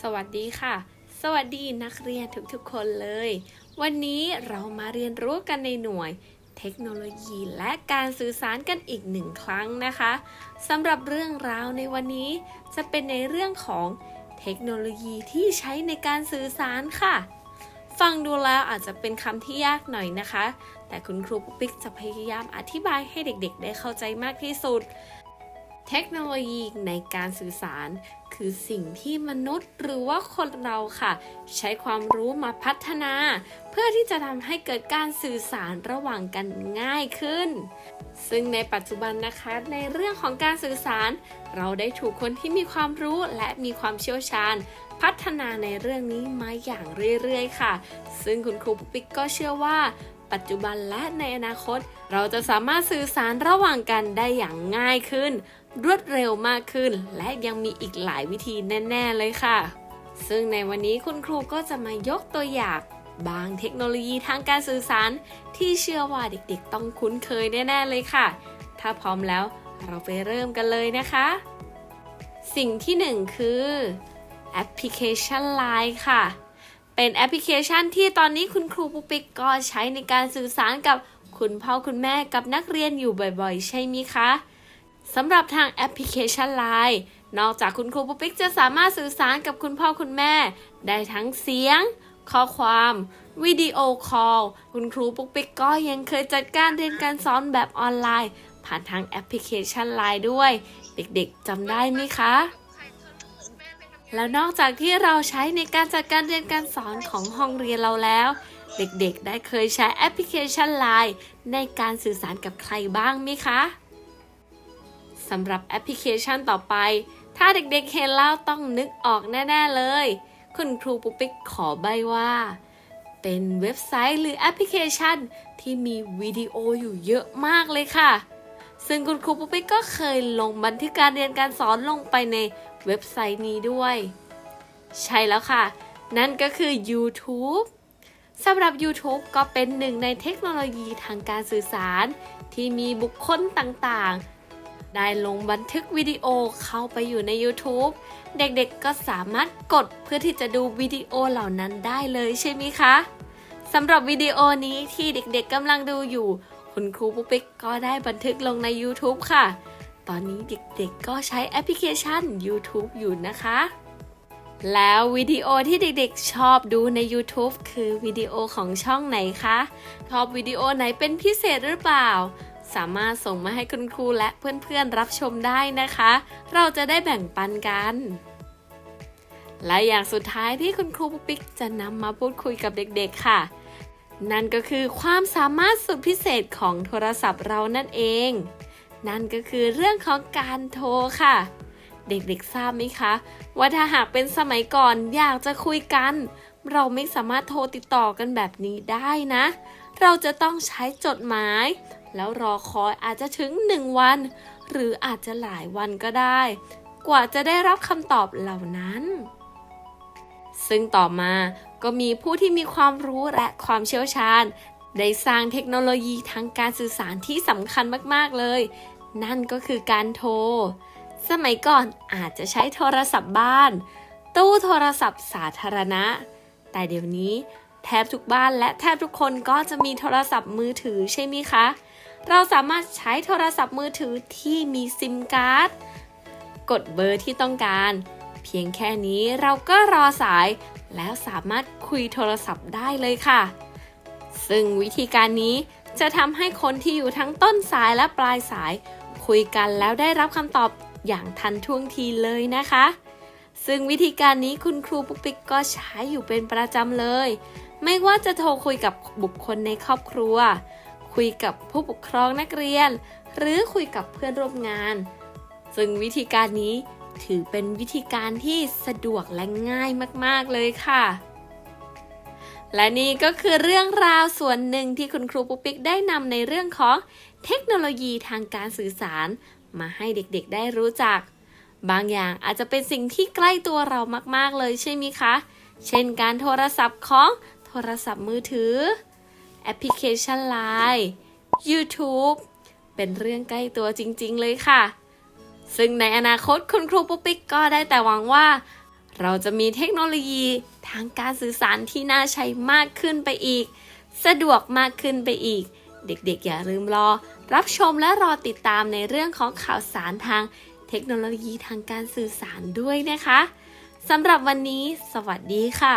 สวัสดีค่ะ สวัสดีนักเรียนทุกๆ คนเลย วันนี้เรามาเรียนรู้กันในหน่วย เทคโนโลยีและการสื่อสารกันอีกหนึ่งครั้งนะคะสำหรับเรื่องราวในวันนี้ จะเป็นในเรื่องของเทคโนโลยีที่ใช้ในการสื่อสารค่ะ ฟังดูแล้วอาจจะเป็นคำที่ยากหน่อยนะคะ แต่คุณครูปุ๊กปิ๊กจะพยายามอธิบายให้เด็กๆ ได้เข้าใจมากที่สุด เทคโนโลยีในการสื่อสาร คือสิ่งที่มนุษย์หรือว่าคนเราค่ะ ใช้ความรู้มาพัฒนา เพื่อที่จะทำให้เกิดการสื่อสารระหว่างกันง่ายขึ้น ซึ่งในปัจจุบันนะคะในเรื่องของการสื่อสาร เราได้ถูกคนที่มีความรู้และมีความเชี่ยวชาญ พัฒนาในเรื่องนี้มาอย่างเรื่อยๆ ค่ะ ซึ่งคุณครูปิ๊กก็เชื่อว่าปัจจุบันและในอนาคต เราจะสามารถสื่อสารระหว่างกันได้อย่างง่ายขึ้น รวดเร็วมากขึ้น และยังมีอีกหลายวิธีแน่ ๆ เลยค่ะ ซึ่งในวันนี้คุณครูก็จะมายกตัวอย่างบางเทคโนโลยีทางการสื่อสาร ที่เชื่อว่าเด็กๆ ต้องคุ้นเคยแน่ ๆ เลยค่ะ ถ้าพร้อมแล้วเราไปเริ่มกันเลยนะคะ สิ่งที่หนึ่งคือแอปพลิเคชัน Line ค่ะ เป็นแอปพลิเคชันที่ตอนนี้คุณครูปุ๊กปิ๊กก็ใช้ในการสื่อสารกับคุณพ่อคุณแม่กับนักเรียนอยู่บ่อยๆ ใช่ไหมคะ สำหรับทางแอปพลิเคชัน Line นอกจากคุณครูปุ๊กปิ๊กจะสามารถสื่อสารกับคุณพ่อคุณแม่ ได้ทั้งเสียง ข้อความวิดีโอคอลคุณครูปุ๊กปิ๊กก็ยังเคยจัดการเรียนการสอนแบบออนไลน์ ผ่านทางแอปพลิเคชัน Line ด้วย เด็กๆจำได้ไหมคะ แล้วนอกจากที่เราใช้ในการจัดการเรียนการสอนของห้องเรียนเราแล้ว เด็กๆ ได้เคยใช้แอปพลิเคชัน Line ในการสื่อสารกับใครบ้างไหมคะ สำหรับแอปพลิเคชันต่อไป ถ้าเด็กๆเห็นแล้วต้องนึกออกแน่ ๆ เลย คุณครูปุ๊กปิ๊กขอใบว่า เป็นเว็บไซต์หรือแอปพลิเคชัน ที่มีวิดีโออยู่เยอะมากเลยค่ะ ซึ่งคุณครูปุ๊กปิ๊กก็เคยลงบันทึกการเรียนการสอนลงไปในเว็บไซต์นี้ด้วย ใช่แล้วค่ะ นั่นก็คือ YouTube สำหรับ YouTube ก็เป็นหนึ่งในเทคโนโลยีทางการสื่อสาร ที่มีบุคคลต่างๆ ได้ลงบันทึกวิดีโอเข้าไปอยู่ใน YouTube เด็กๆก็สามารถกดเพื่อที่จะดูวิดีโอเหล่านั้นได้เลยใช่ไหมคะสำหรับวิดีโอนี้ที่เด็กๆกำลังดูอยู่ คุณครูปุ๊กปิ๊กก็ได้บันทึกลงใน YouTube ค่ะ ตอนนี้เด็กๆก็ใช้แอปพลิเคชัน YouTube อยู่นะคะ แล้ววิดีโอที่เด็กๆชอบดูใน YouTube คือวิดีโอของช่องไหนคะ ชอบวิดีโอไหนเป็นพิเศษหรือเปล่า สามารถส่งมาให้คุณครูและเพื่อนๆรับชมได้นะคะ เราจะได้แบ่งปันกัน และอย่างสุดท้ายที่คุณครูปุ๊กปิ๊กจะนำมาพูดคุยกับเด็กๆค่ะ นั่นก็คือความสามารถสุดพิเศษของโทรศัพท์เรานั่นเอง นั่นก็คือเรื่องของการโทรค่ะ เด็กๆทราบไหมคะ ว่าถ้าหากเป็นสมัยก่อนอยากจะคุยกัน เราไม่สามารถโทรติดต่อกันแบบนี้ได้นะ เราจะต้องใช้จดหมาย แล้วรอคอยอาจจะถึงหนึ่งวัน หรืออาจจะหลายวันก็ได้ กว่าจะได้รับคำตอบเหล่านั้น ซึ่งต่อมาก็มีผู้ที่มีความรู้และความเชี่ยวชาญ ได้สร้างเทคโนโลยีทางการสื่อสารที่สำคัญมากๆเลย นั่นก็คือการโทร สมัยก่อนอาจจะใช้โทรศัพท์บ้าน ตู้โทรศัพท์สาธารณะ แต่เดี๋ยวนี้แทบทุกบ้านและแทบทุกคนก็จะมีโทรศัพท์มือถือใช่ไหมคะ เราสามารถใช้โทรศัพท์มือถือที่มีซิมการ์ด กดเบอร์ที่ต้องการ เพียงแค่นี้เราก็รอสาย แล้วสามารถคุยโทรศัพท์ได้เลยค่ะ ซึ่งวิธีการนี้จะทำให้คนที่อยู่ทั้งต้นสายและปลายสาย คุยกันแล้วได้รับคำตอบอย่างทันท่วงทีเลยนะคะ ซึ่งวิธีการนี้คุณครูปุ๊กปิ๊กก็ใช้อยู่เป็นประจำเลย ไม่ว่าจะโทรคุยกับบุคคลในครอบครัว คุยกับผู้ปกครองนักเรียน หรือคุยกับเพื่อนร่วมงาน ซึ่งวิธีการนี้ถือเป็นวิธีการที่สะดวกและง่ายมาก ๆ เลยค่ะ และนี่ก็คือเรื่องราวส่วนหนึ่งที่คุณครูปุ๊กปิ๊กได้นำในเรื่องของเทคโนโลยีทางการสื่อสาร มาให้เด็กๆได้รู้จัก บางอย่างอาจจะเป็นสิ่งที่ใกล้ตัวเรามาก ๆ เลยใช่ไหมคะ เช่นการโทรศัพท์ของโทรศัพท์มือถือ แอปพลิเคชัน Line YouTube เป็นเรื่องใกล้ตัวจริง ๆ เลยค่ะ ซึ่งในอนาคตคุณครูปุ๊กปิ๊กก็ได้แต่หวังว่า เราจะมีเทคโนโลยีทางการสื่อสารที่น่าใช้มากขึ้นไปอีก สะดวกมากขึ้นไปอีก เด็กๆ อย่าลืมรอ รับชมและรอติดตามในเรื่องของข่าวสารทางเทคโนโลยีทางการสื่อสารด้วยนะคะสำหรับวันนี้ สวัสดีค่ะ